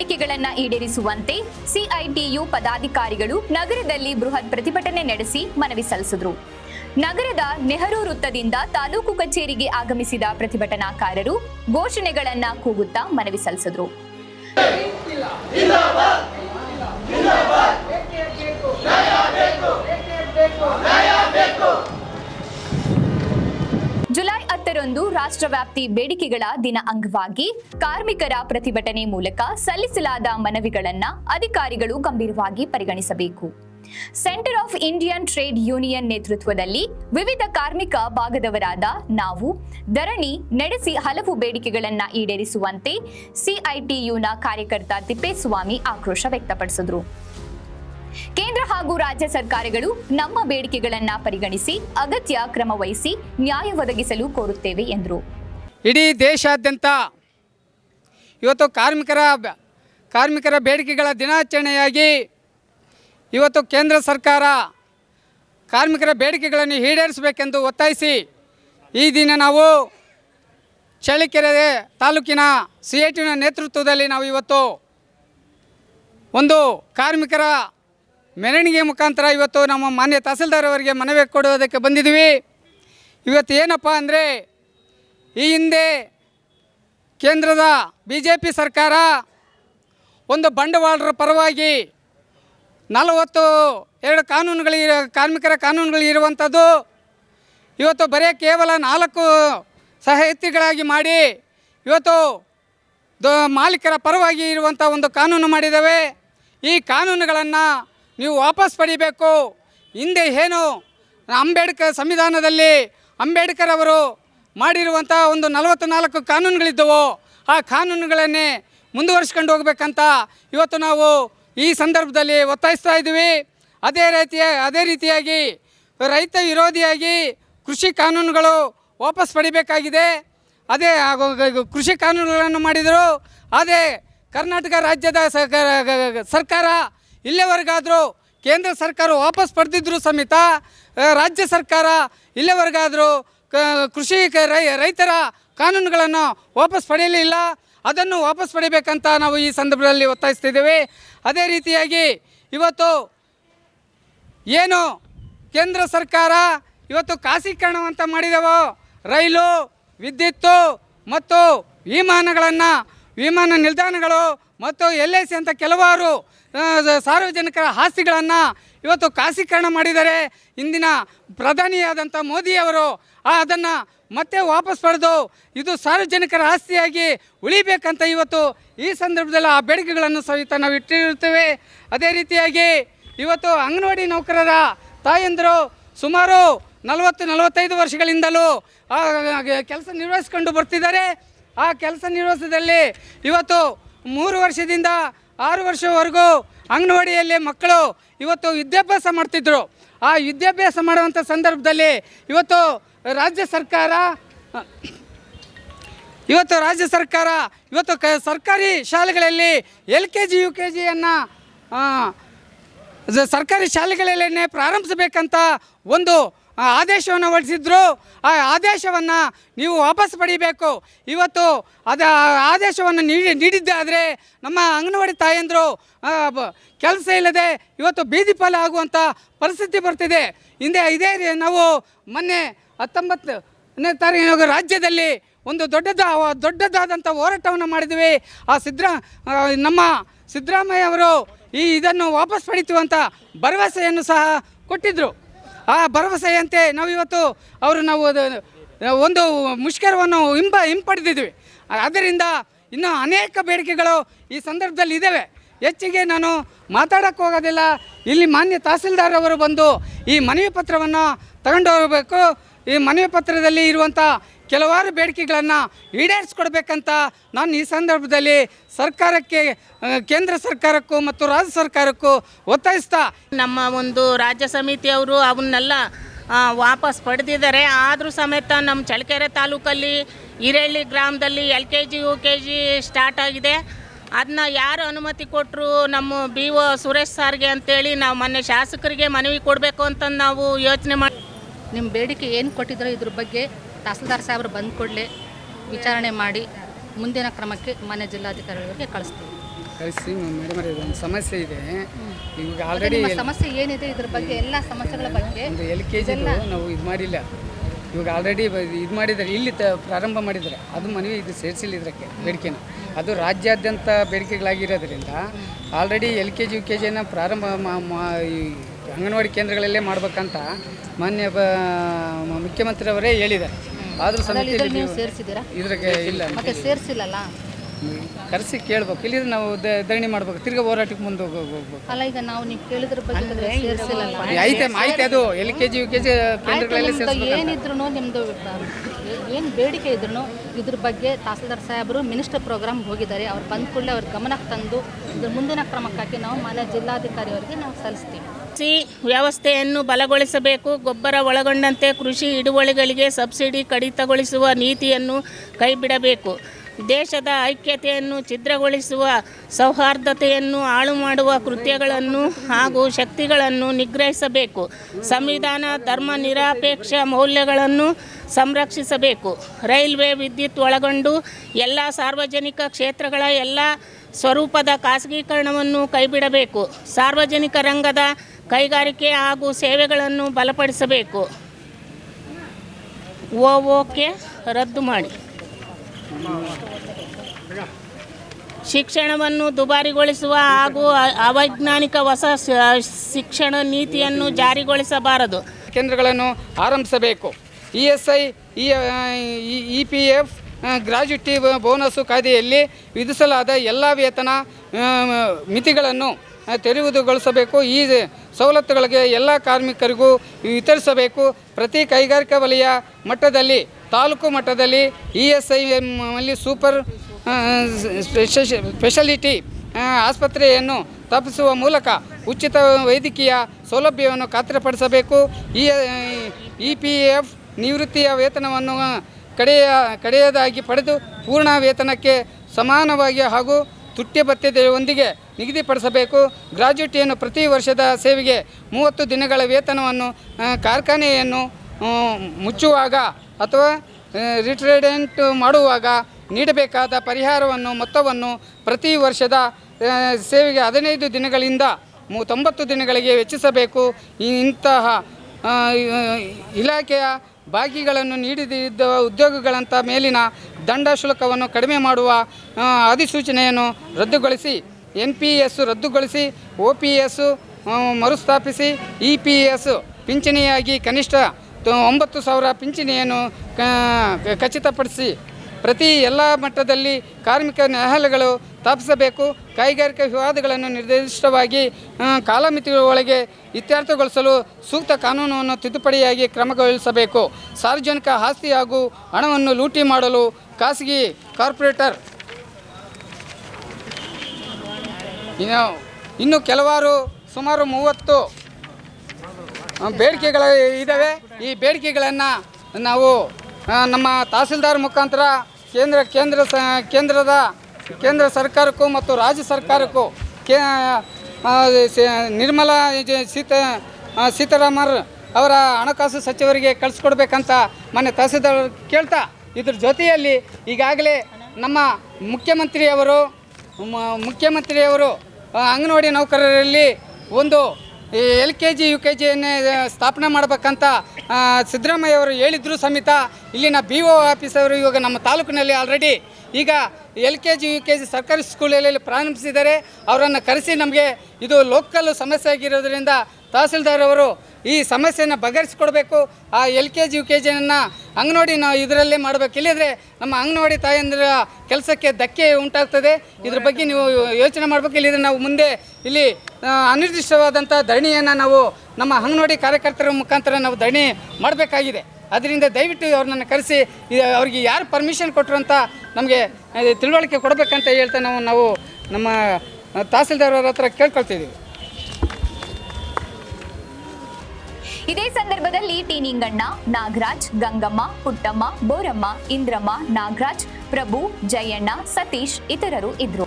ಬೇಡಿಕೆಗಳನ್ನ ಈಡೇರಿಸುವಂತೆ ಸಿಐಟಿಯು ಪದಾಧಿಕಾರಿಗಳು ನಗರದಲ್ಲಿ ಬೃಹತ್ ಪ್ರತಿಭಟನೆ ನಡೆಸಿ ಮನವಿ ಸಲ್ಲಿಸಿದರು. ನಗರದ ನೆಹರು ವೃತ್ತದಿಂದ ತಾಲೂಕು ಕಚೇರಿಗೆ ಆಗಮಿಸಿದ ಪ್ರತಿಭಟನಾಕಾರರು ಘೋಷಣೆಗಳನ್ನ ಕೂಗುತ್ತಾ ಮನವಿ ಸಲ್ಲಿಸಿದರು. ಜುಲೈ ಹತ್ತರಂದು ರಾಷ್ಟ್ರವ್ಯಾಪ್ತಿ ಬೇಡಿಕೆಗಳ ದಿನ ಅಂಗವಾಗಿ ಕಾರ್ಮಿಕರ ಪ್ರತಿಭಟನೆ ಮೂಲಕ ಸಲ್ಲಿಸಲಾದ ಮನವಿಗಳನ್ನ ಅಧಿಕಾರಿಗಳು ಗಂಭೀರವಾಗಿ ಪರಿಗಣಿಸಬೇಕು. Centre of Indian trade union ನೇತೃತ್ವದಲ್ಲಿ ವಿವಿಧ ಕಾರ್ಮಿಕ ಭಾಗದವರಾದ ನಾವು ಧರಣಿ ನಡೆಸಿ ಹಲವು ಬೇಡಿಕೆಗಳನ್ನು ಈಡೇರಿಸುವಂತೆ ಸಿಐಟಿಯುನ ಕಾರ್ಯಕರ್ತ ತಿಪ್ಪೇಸ್ವಾಮಿ ಆಕ್ರೋಶ ವ್ಯಕ್ತಪಡಿಸಿದರು. ಕೇಂದ್ರ ಹಾಗೂ ರಾಜ್ಯ ಸರ್ಕಾರಗಳು ನಮ್ಮ ಬೇಡಿಕೆಗಳನ್ನು ಪರಿಗಣಿಸಿ ಅಗತ್ಯ ಕ್ರಮ ವಹಿಸಿ ನ್ಯಾಯ ಒದಗಿಸಲು ಕೋರುತ್ತೇವೆ ಎಂದರು. ಇಡೀ ದೇಶಾದ್ಯಂತ ಇವತ್ತು ಕಾರ್ಮಿಕರ ಕಾರ್ಮಿಕರ ಬೇಡಿಕೆಗಳ ದಿನಾಚರಣೆಯಾಗಿ ಇವತ್ತು ಕೇಂದ್ರ ಸರ್ಕಾರ ಕಾರ್ಮಿಕರ ಬೇಡಿಕೆಗಳನ್ನು ಈಡೇರಿಸಬೇಕೆಂದು ಒತ್ತಾಯಿಸಿ ಈ ದಿನ ನಾವು ಚಳ್ಳಕೆರೆ ತಾಲೂಕಿನ ಸಿ ಐ ಟಿನ ನೇತೃತ್ವದಲ್ಲಿ ನಾವು ಇವತ್ತು ಒಂದು ಕಾರ್ಮಿಕರ ಮೆರವಣಿಗೆ ಮುಖಾಂತರ ಇವತ್ತು ನಮ್ಮ ಮಾನ್ಯ ತಹಸೀಲ್ದಾರ್ ಅವರಿಗೆ ಮನವಿ ಕೊಡುವುದಕ್ಕೆ ಬಂದಿದ್ದೀವಿ. ಇವತ್ತು ಏನಪ್ಪ ಅಂದರೆ ಈ ಹಿಂದೆ ಕೇಂದ್ರದ ಬಿ ಜೆ ಪಿ ಸರ್ಕಾರ ಒಂದು ಬಂಡವಾಳರ ಪರವಾಗಿ ನಲವತ್ತು ಎರಡು ಕಾನೂನುಗಳು ಕಾರ್ಮಿಕರ ಕಾನೂನುಗಳು ಇರುವಂಥದ್ದು, ಇವತ್ತು ಬರೀ ಕೇವಲ ನಾಲ್ಕು ಸಹಯತಿಗಳಾಗಿ ಮಾಡಿ ಇವತ್ತು ದ, ಮಾಲೀಕರ ಪರವಾಗಿ ಇರುವಂಥ ಒಂದು ಕಾನೂನು ಮಾಡಿದ್ದಾವೆ. ಈ ಕಾನೂನುಗಳನ್ನು ನೀವು ವಾಪಸ್ ಪಡಿಬೇಕು. ಹಿಂದೆ ಏನು ಅಂಬೇಡ್ಕರ್ ಸಂವಿಧಾನದಲ್ಲಿ ಅಂಬೇಡ್ಕರ್ ಅವರು ಮಾಡಿರುವಂಥ ಒಂದು ನಲವತ್ತು ನಾಲ್ಕು ಕಾನೂನುಗಳಿದ್ದವು, ಆ ಕಾನೂನುಗಳನ್ನೇ ಮುಂದುವರಿಸ್ಕೊಂಡು ಹೋಗಬೇಕಂತ ಇವತ್ತು ನಾವು ಈ ಸಂದರ್ಭದಲ್ಲಿ ಒತ್ತಾಯಿಸ್ತಾ ಇದ್ದೀವಿ. ಅದೇ ರೀತಿಯ, ಅದೇ ರೀತಿಯಾಗಿ ರೈತ ವಿರೋಧಿಯಾಗಿ ಕೃಷಿ ಕಾನೂನುಗಳು ವಾಪಸ್ ಪಡಿಬೇಕಾಗಿದೆ. ಅದೇ ಕೃಷಿ ಕಾನೂನುಗಳನ್ನು ಮಾಡಿದರು. ಅದೇ ಕರ್ನಾಟಕ ರಾಜ್ಯದ ಸರ್ಕಾರ ಇಲ್ಲಿವರೆಗಾದರೂ ಕೇಂದ್ರ ಸರ್ಕಾರ ವಾಪಸ್ ಪಡೆದಿದ್ರು ಸಮೇತ ರಾಜ್ಯ ಸರ್ಕಾರ ಇಲ್ಲಿವರೆಗಾದರೂ ಕೃಷಿ ರೈತರ ಕಾನೂನುಗಳನ್ನು ವಾಪಸ್ ಪಡೆಯಲಿಲ್ಲ. ಅದನ್ನು ವಾಪಸ್ ಪಡಿಬೇಕಂತ ನಾವು ಈ ಸಂದರ್ಭದಲ್ಲಿ ಒತ್ತಾಯಿಸ್ತಿದ್ದೇವೆ. ಅದೇ ರೀತಿಯಾಗಿ ಇವತ್ತು ಏನು ಕೇಂದ್ರ ಸರ್ಕಾರ ಇವತ್ತು ಖಾಸೀಕರಣವಂತ ಮಾಡಿದವೋ, ರೈಲು, ವಿದ್ಯುತ್ತು ಮತ್ತು ವಿಮಾನಗಳನ್ನು, ವಿಮಾನ ನಿಲ್ದಾಣಗಳು ಮತ್ತು ಎಲ್ ಐ ಸಿ ಅಂತ ಕೆಲವಾರು ಸಾರ್ವಜನಿಕರ ಆಸ್ತಿಗಳನ್ನು ಇವತ್ತು ಖಾಸೀಕರಣ ಮಾಡಿದ್ದಾರೆ. ಇಂದಿನ ಪ್ರಧಾನಿಯಾದಂಥ ಮೋದಿಯವರು ಅದನ್ನು ಮತ್ತೆ ವಾಪಸ್ ಪಡೆದು ಇದು ಸಾರ್ವಜನಿಕರ ಆಸ್ತಿಯಾಗಿ ಉಳಿಬೇಕಂತ ಇವತ್ತು ಈ ಸಂದರ್ಭದಲ್ಲಿ ಆ ಬೇಡಿಕೆಗಳನ್ನು ಸಹಿತ ನಾವು ಇಟ್ಟಿರುತ್ತೇವೆ. ಅದೇ ರೀತಿಯಾಗಿ ಇವತ್ತು ಅಂಗನವಾಡಿ ನೌಕರರ ತಾಯಂದರು ಸುಮಾರು ನಲವತ್ತು, ನಲವತ್ತೈದು ವರ್ಷಗಳಿಂದಲೂ ಕೆಲಸ ನಿರ್ವಹಿಸಿಕೊಂಡು ಬರ್ತಿದ್ದಾರೆ. ಆ ಕೆಲಸ ನಿರ್ವಹಿಸಿದಲ್ಲಿ ಇವತ್ತು ಮೂರು ವರ್ಷದಿಂದ ಆರು ವರ್ಷವರೆಗೂ ಅಂಗನವಾಡಿಯಲ್ಲಿ ಮಕ್ಕಳು ಇವತ್ತು ವಿದ್ಯಾಭ್ಯಾಸ ಮಾಡ್ತಿದ್ರು. ಆ ವಿದ್ಯಾಭ್ಯಾಸ ಮಾಡುವಂಥ ಸಂದರ್ಭದಲ್ಲಿ ಇವತ್ತು ರಾಜ್ಯ ಸರ್ಕಾರ, ಇವತ್ತು ರಾಜ್ಯ ಸರ್ಕಾರ, ಇವತ್ತು ಕ ಸರ್ಕಾರಿ ಶಾಲೆಗಳಲ್ಲಿ L K G, U K ಜಿಯನ್ನು ಸರ್ಕಾರಿ ಶಾಲೆಗಳಲ್ಲೇ ಪ್ರಾರಂಭಿಸಬೇಕಂತ ಒಂದು ಆ, ಆದೇಶವನ್ನು ಹೊರಡಿಸಿದ್ರು. ಆ ಆದೇಶವನ್ನು ನೀವು ವಾಪಸ್ ಪಡಿಬೇಕು. ಇವತ್ತು ಅದ ಆದೇಶವನ್ನು ನೀಡಿ ನೀಡಿದ್ದಾದರೆ ನಮ್ಮ ಅಂಗನವಾಡಿ ತಾಯಂದರು ಕೆಲಸ ಇಲ್ಲದೆ ಇವತ್ತು ಬೀದಿ ಪಾಲ ಆಗುವಂಥ ಪರಿಸ್ಥಿತಿ ಬರ್ತಿದೆ. ಹಿಂದೆ ಇದೇ ನಾವು ಮೊನ್ನೆ ಹತ್ತೊಂಬತ್ತನೇ ತಾರೀಕು ರಾಜ್ಯದಲ್ಲಿ ಒಂದು ದೊಡ್ಡದ ದೊಡ್ಡದಾದಂಥ ಹೋರಾಟವನ್ನು ಮಾಡಿದ್ವಿ. ಆ ಸಿದ್ರ ನಮ್ಮ ಸಿದ್ದರಾಮಯ್ಯ ಅವರು ಈ ಇದನ್ನು ವಾಪಸ್ ಪಡಿತು ಅಂತ ಭರವಸೆಯನ್ನು ಸಹ ಕೊಟ್ಟಿದ್ದರು ಆ ಭರವಸೆಯಂತೆ ನಾವು ಇವತ್ತು ಅವರು ನಾವು ಒಂದು ಮುಷ್ಕರವನ್ನು ಹಿಂಬ, ಹಿಂಪಡೆದಿದ್ವಿ. ಆದ್ದರಿಂದ ಇನ್ನೂ ಅನೇಕ ಬೇಡಿಕೆಗಳು ಈ ಸಂದರ್ಭದಲ್ಲಿ ಇದ್ದಾವೆ. ಹೆಚ್ಚಿಗೆ ನಾನು ಮಾತಾಡೋಕ್ಕೆ ಹೋಗೋದಿಲ್ಲ. ಇಲ್ಲಿ ಮಾನ್ಯ ತಹಸೀಲ್ದಾರ್ ಅವರು ಬಂದು ಈ ಮನವಿ ಪತ್ರವನ್ನು ತಗೊಂಡು ಹೋಗಬೇಕು. ಈ ಮನವಿ ಪತ್ರದಲ್ಲಿ ಇರುವಂಥ ಕೆಲವಾರು ಬೇಡಿಕೆಗಳನ್ನು ಈಡೇರಿಸ್ಕೊಡ್ಬೇಕಂತ ನಾನು ಈ ಸಂದರ್ಭದಲ್ಲಿ ಸರ್ಕಾರಕ್ಕೆ ಕೇಂದ್ರ ಸರ್ಕಾರಕ್ಕೂ ಮತ್ತು ರಾಜ್ಯ ಸರ್ಕಾರಕ್ಕೂ ಒತ್ತಾಯಿಸ್ತಾ ನಮ್ಮ ಒಂದು ರಾಜ್ಯ ಸಮಿತಿಯವರು ಅವನ್ನೆಲ್ಲ ವಾಪಸ್ ಪಡೆದಿದ್ದಾರೆ. ಆದರೂ ಸಮೇತ ನಮ್ಮ ಚಳ್ಳಕೆರೆ ತಾಲೂಕಲ್ಲಿ ಹಿರೇಳ್ಳಿ ಗ್ರಾಮದಲ್ಲಿ L K G U K G start ಆಗಿದೆ. ಅದನ್ನ ಯಾರು ಅನುಮತಿ ಕೊಟ್ಟರು ನಮ್ಮ ಬಿ ಒ ಸುರೇಶ್ ಸಾರ್ಗೆ ಅಂತೇಳಿ ನಾವು ಮೊನ್ನೆ ಶಾಸಕರಿಗೆ ಮನವಿ ಕೊಡಬೇಕು ಅಂತ ನಾವು ಯೋಚನೆ ಮಾಡಿ ನಿಮ್ಮ ಬೇಡಿಕೆ ಏನು ಕೊಟ್ಟಿದ್ರು ಇದ್ರ ಬಗ್ಗೆ ತಹಸೀಲ್ದಾರ್ ಸಾಹೇಬರು ಬಂದ ಕೂಡಲೇ ವಿಚಾರಣೆ ಮಾಡಿ ಮುಂದಿನ ಕ್ರಮಕ್ಕೆ ಮಾನ್ಯ ಜಿಲ್ಲಾಧಿಕಾರಿಗಳಿಗೆ ಕಳಿಸ್ತೀವಿ. ಕಳಿಸಿ ಮೇಡಮ್ ಒಂದು ಸಮಸ್ಯೆ ಇದೆ. ಈಗ ಆಲ್ರೆಡಿ ನಿಮ್ಮ ಸಮಸ್ಯೆ ಏನಿದೆ ಇದ್ರ ಬಗ್ಗೆ ಎಲ್ಲ ಸಮಸ್ಯೆಗಳ ಬಗ್ಗೆ ಒಂದು ಎಲ್ ಕೆ ಜಿ ನಾವು ಇದು ಮಾಡಿಲ್ಲ. ಇವಾಗ ಆಲ್ರೆಡಿ ಇದು ಮಾಡಿದ್ದಾರೆ. ಇಲ್ಲಿ ತ ಪ್ರಾರಂಭ ಮಾಡಿದ್ದಾರೆ. ಅದು ಮನವಿ ಇದು ಸೇರಿಸಿಲ್ಲ ಇದಕ್ಕೆ ಬೇಡಿಕೆನ. ಅದು ರಾಜ್ಯಾದ್ಯಂತ ಬೇಡಿಕೆಗಳಾಗಿರೋದ್ರಿಂದ already L K G U K ಜಿಯನ್ನು ಪ್ರಾರಂಭ ಮಾ- ಮಾ- ಈ ಅಂಗನವಾಡಿ ಕೇಂದ್ರಗಳಲ್ಲೇ ಮಾಡ್ಬೇಕಂತ ಮಾನ್ಯ ಬ ಮುಖ್ಯಮಂತ್ರಿಯವರೇ ಹೇಳಿದ್ದಾರೆ. ಆದರೂ ಸೇರಿಸಿದ್ದೀರಾ? ಇಲ್ಲ ಸೇರಿಸಿಲ್ಲಲ್ಲ? ಕರೆಸಿ ಕೇಳ್ಬೇಕು. ಇಲ್ಲಿ ನಾವು ಧರಣಿ ಮಾಡ್ಬೇಕು. ತಿರ್ಗಾ ಹೋರಾಟಕ್ಕೆ ಮುಂದೆ ಹೋಗ್- ಹೋಗ್ಬೇಕು. ಅಲ್ಲ ಈಗ ನಾವು ನೀವು ಕೇಳಿದ್ರ ಬಗ್ಗೆ ಐತೆ ಮಾಹಿತಿ ಅದು. L K G U K G ಕೇಂದ್ರಗಳಲ್ಲಿ ಏನಿದ್ರು ನಿಮ್ಮದು ಏನು ಬೇಡಿಕೆ ಇದ್ರು ಇದ್ರ ಬಗ್ಗೆ ತಹಸೀಲ್ದಾರ್ ಸಾಹೇಬರು ಮಿನಿಸ್ಟರ್ ಪ್ರೋಗ್ರಾಮ್ ಹೋಗಿದ್ದಾರೆ. ಅವ್ರು ಬಂದ ಕೂಡಲೇ ಅವ್ರ ಗಮನಕ್ಕೆ ತಂದು ಇದ್ರ ಮುಂದಿನ ಕ್ರಮಕ್ಕಾಗಿ ನಾವು ಮಾನ್ಯ ಜಿಲ್ಲಾಧಿಕಾರಿ ಅವರಿಗೆ ನಾವು ಸಲ್ಲಿಸ್ತೀವಿ. ಕೃಷಿ ವ್ಯವಸ್ಥೆಯನ್ನು ಬಲಗೊಳಿಸಬೇಕು. ಗೊಬ್ಬರ ಒಳಗೊಂಡಂತೆ ಕೃಷಿ ಹಿಡುವಳಿಗಳಿಗೆ ಸಬ್ಸಿಡಿ ಕಡಿತಗೊಳಿಸುವ ನೀತಿಯನ್ನು ಕೈಬಿಡಬೇಕು. ದೇಶದ ಐಕ್ಯತೆಯನ್ನು ಛಿದ್ರಗೊಳಿಸುವ ಸೌಹಾರ್ದತೆಯನ್ನು ಹಾಳು ಮಾಡುವ ಕೃತ್ಯಗಳನ್ನು ಹಾಗೂ ಶಕ್ತಿಗಳನ್ನು ನಿಗ್ರಹಿಸಬೇಕು. ಸಂವಿಧಾನ ಧರ್ಮ ನಿರಾಪೇಕ್ಷ ಮೌಲ್ಯಗಳನ್ನು ಸಂರಕ್ಷಿಸಬೇಕು. ರೈಲ್ವೆ ವಿದ್ಯುತ್ ಒಳಗೊಂಡು ಎಲ್ಲ ಸಾರ್ವಜನಿಕ ಕ್ಷೇತ್ರಗಳ ಎಲ್ಲ ಸ್ವರೂಪದ ಖಾಸಗೀಕರಣವನ್ನು ಕೈಬಿಡಬೇಕು. ಸಾರ್ವಜನಿಕ ರಂಗದ ಕೈಗಾರಿಕೆ ಹಾಗೂ ಸೇವೆಗಳನ್ನು ಬಲಪಡಿಸಬೇಕು. ಓಕೆ ರದ್ದು ಮಾಡಿ. ಶಿಕ್ಷಣವನ್ನು ದುಬಾರಿಗೊಳಿಸುವ ಹಾಗೂ ಅವೈಜ್ಞಾನಿಕ ಹೊಸ ಶಿಕ್ಷಣ ನೀತಿಯನ್ನು ಜಾರಿಗೊಳಿಸಬಾರದು. ಕೇಂದ್ರಗಳನ್ನು ಆರಂಭಿಸಬೇಕು. E S I E P F gratuity bonus ಕಾಯ್ದೆಯಲ್ಲಿ ವಿಧಿಸಲಾದ ಎಲ್ಲ ವೇತನ ಮಿತಿಗಳನ್ನು ತೆರವುಗೊಳಿಸಬೇಕು ಈ ಸವಲತ್ತುಗಳಿಗೆ ಎಲ್ಲ ಕಾರ್ಮಿಕರಿಗೂ ವಿತರಿಸಬೇಕು. ಪ್ರತಿ ಕೈಗಾರಿಕಾ ವಲಯ ಮಟ್ಟದಲ್ಲಿ, ತಾಲೂಕು ಮಟ್ಟದಲ್ಲಿ ಇ ಎಸ್ ಐ ಎಮ್ಮಲ್ಲಿ ಸೂಪರ್ ಸ್ಪೆಷಲಿಟಿ ಆಸ್ಪತ್ರೆಯನ್ನು ತಪ್ಪಿಸುವ ಮೂಲಕ ಉಚಿತ ವೈದ್ಯಕೀಯ ಸೌಲಭ್ಯವನ್ನು ಖಾತ್ರಿಪಡಿಸಬೇಕು. ಈ, ಇ ಪಿ ಎಫ್ ನಿವೃತ್ತಿಯ ವೇತನವನ್ನು ಕಡೆಯ, ಕಡೆಯದಾಗಿ ಪಡೆದು ಪೂರ್ಣ ವೇತನಕ್ಕೆ ಸಮಾನವಾಗಿ ಹಾಗೂ ತುಟ್ಯ ಭತ್ಯದೊಂದಿಗೆ ನಿಗದಿಪಡಿಸಬೇಕು. ಗ್ರಾಜ್ಯುಟಿಯನ್ನು ಪ್ರತಿ ವರ್ಷದ ಸೇವೆಗೆ ಮೂವತ್ತು ದಿನಗಳ ವೇತನವನ್ನು ಕಾರ್ಖಾನೆಯನ್ನು ಮುಚ್ಚುವಾಗ ಅಥವಾ ರಿಟ್ರೇಡೆಂಟ್ ಮಾಡುವಾಗ ನೀಡಬೇಕಾದ ಪರಿಹಾರವನ್ನು, ಮೊತ್ತವನ್ನು ಪ್ರತಿ ವರ್ಷದ ಸೇವೆಗೆ ಹದಿನೈದು ದಿನಗಳಿಂದ ಮೂ, ತೊಂಬತ್ತು ದಿನಗಳಿಗೆ ಹೆಚ್ಚಿಸಬೇಕು ಇಂತಹ ಇಲಾಖೆಯ ಬಾಕಿಗಳನ್ನು ನೀಡಿದ ಉದ್ಯೋಗಗಳಂಥ ಮೇಲಿನ ದಂಡ ಶುಲ್ಕವನ್ನು ಕಡಿಮೆ ಮಾಡುವ ಅಧಿಸೂಚನೆಯನ್ನು ರದ್ದುಗೊಳಿಸಿ ಎನ್ ಪಿ ಎಸ್ ರದ್ದುಗೊಳಿಸಿ ಒ ಪಿ ಎಸ್ ಮರುಸ್ಥಾಪಿಸಿ ಇ ಪಿ ಎಸ್ ಪಿಂಚಣಿಯಾಗಿ ಕನಿಷ್ಠ ಒಂಬತ್ತು ಸಾವಿರ ಪಿಂಚಣಿಯನ್ನು ಖಚಿತಪಡಿಸಿ, ಪ್ರತಿ ಎಲ್ಲ ಮಟ್ಟದಲ್ಲಿ ಕಾರ್ಮಿಕ ನ್ಯಾಯಾಲಯಗಳು ಸ್ಥಾಪಿಸಬೇಕು. ಕೈಗಾರಿಕಾ ವಿವಾದಗಳನ್ನು ನಿರ್ದಿಷ್ಟವಾಗಿ ಕಾಲಮಿತಿಗಳೊಳಗೆ ಇತ್ಯರ್ಥಗೊಳಿಸಲು ಸೂಕ್ತ ಕಾನೂನನ್ನು ತಿದ್ದುಪಡಿಯಾಗಿ ಕ್ರಮಗೊಳಿಸಬೇಕು. ಸಾರ್ವಜನಿಕ ಆಸ್ತಿ ಹಾಗೂ ಹಣವನ್ನು ಲೂಟಿ ಮಾಡಲು ಖಾಸಗಿ ಕಾರ್ಪೊರೇಟರ್. ಇನ್ನು ಇನ್ನು ಕೆಲವಾರು ಸುಮಾರು ಮೂವತ್ತು ಬೇಡಿಕೆಗಳ ಇದ್ದಾವೆ ಈ ಬೇಡಿಕೆಗಳನ್ನು ನಾವು ನಮ್ಮ ತಹಸೀಲ್ದಾರ್ ಮುಖಾಂತರ ಕೇಂದ್ರ ಕೇಂದ್ರ ಕೇಂದ್ರದ, ಕೇಂದ್ರ ಸರ್ಕಾರಕ್ಕೂ ಮತ್ತು ರಾಜ್ಯ ಸರ್ಕಾರಕ್ಕೂ ಕೇ ನಿರ್ಮಲಾ ಸೀತಾ ಸೀತಾರಾಮರ್ ಅವರ ಹಣಕಾಸು ಸಚಿವರಿಗೆ ಕಳಿಸ್ಕೊಡ್ಬೇಕಂತ ಮೊನ್ನೆ ತಹಸೀಲ್ದಾರ್ ಕೇಳ್ತಾ ಇದ್ರ ಜೊತೆಯಲ್ಲಿ ಈಗಾಗಲೇ ನಮ್ಮ ಮುಖ್ಯಮಂತ್ರಿಯವರು ಮುಖ್ಯಮಂತ್ರಿಯವರು ಅಂಗನವಾಡಿ ನೌಕರರಲ್ಲಿ ಒಂದು L K G, U K ಜಿಯನ್ನೇ ಸ್ಥಾಪನೆ ಮಾಡಬೇಕಂತ ಸಿದ್ದರಾಮಯ್ಯ ಅವರು ಹೇಳಿದ್ರು ಸಮೇತ ಇಲ್ಲಿನ ಬಿ ಒ ಆಫೀಸವರು ಇವಾಗ ನಮ್ಮ ತಾಲೂಕಿನಲ್ಲಿ ಆಲ್ರೆಡಿ ಈಗ L K G, U K G ಸರ್ಕಾರಿ ಸ್ಕೂಲಲ್ಲಿ ಪ್ರಾರಂಭಿಸಿದ್ದಾರೆ. ಅವರನ್ನು ಕರೆಸಿ ನಮಗೆ ಇದು ಲೋಕಲ್ ಸಮಸ್ಯೆ ಆಗಿರೋದ್ರಿಂದ ತಹಸೀಲ್ದಾರ್ ಅವರು ಈ ಸಮಸ್ಯೆಯನ್ನು ಬಗೆಹರಿಸಿಕೊಡ್ಬೇಕು. ಆ L K G, U K ಜಿಯನ್ನು anganwadi ನಾವು ಇದರಲ್ಲೇ ಮಾಡಬೇಕು. ಇಲ್ಲದ್ರೆ ನಮ್ಮ ಅಂಗನವಾಡಿ ತಾಯಂದಿರ ಕೆಲಸಕ್ಕೆ ಧಕ್ಕೆ ಉಂಟಾಗ್ತದೆ. ಇದ್ರ ಬಗ್ಗೆ ನೀವು ಯೋಚನೆ ಮಾಡಬೇಕು. ಇಲ್ಲಿದ್ರೆ ನಾವು ಮುಂದೆ ಇಲ್ಲಿ ಅನಿರ್ದಿಷ್ಟವಾದಂಥ ಧರಣಿಯನ್ನು ನಾವು ನಮ್ಮ ಅಂಗನವಾಡಿ ಕಾರ್ಯಕರ್ತರ ಮುಖಾಂತರ ನಾವು ಧರಣಿ ಮಾಡಬೇಕಾಗಿದೆ. ಅದರಿಂದ ದಯವಿಟ್ಟು ಅವ್ರನ್ನ ಕರೆಸಿ ಅವ್ರಿಗೆ ಯಾರು ಪರ್ಮಿಷನ್ ಕೊಟ್ಟರು ಅಂತ ನಮಗೆ ತಿಳುವಳಿಕೆ ಕೊಡಬೇಕಂತ ಹೇಳ್ತಾ ನಾವು ನಾವು ನಮ್ಮ ತಹಸೀಲ್ದಾರ್ ಅವರ ಹತ್ರ ಕೇಳ್ಕೊಳ್ತಿದ್ದೀವಿ ಇದೇ ಸಂದರ್ಭದಲ್ಲಿ ಟಿ ನಿಂಗಣ್ಣ ನಾಗರಾಜ್, ಗಂಗಮ್ಮ, ಪುಟ್ಟಮ್ಮ, ಬೋರಮ್ಮ, ಇಂದ್ರಮ್ಮ, ನಾಗರಾಜ್, ಪ್ರಭು, ಜಯಣ್ಣ, ಸತೀಶ್ ಇತರರು ಇದ್ರು.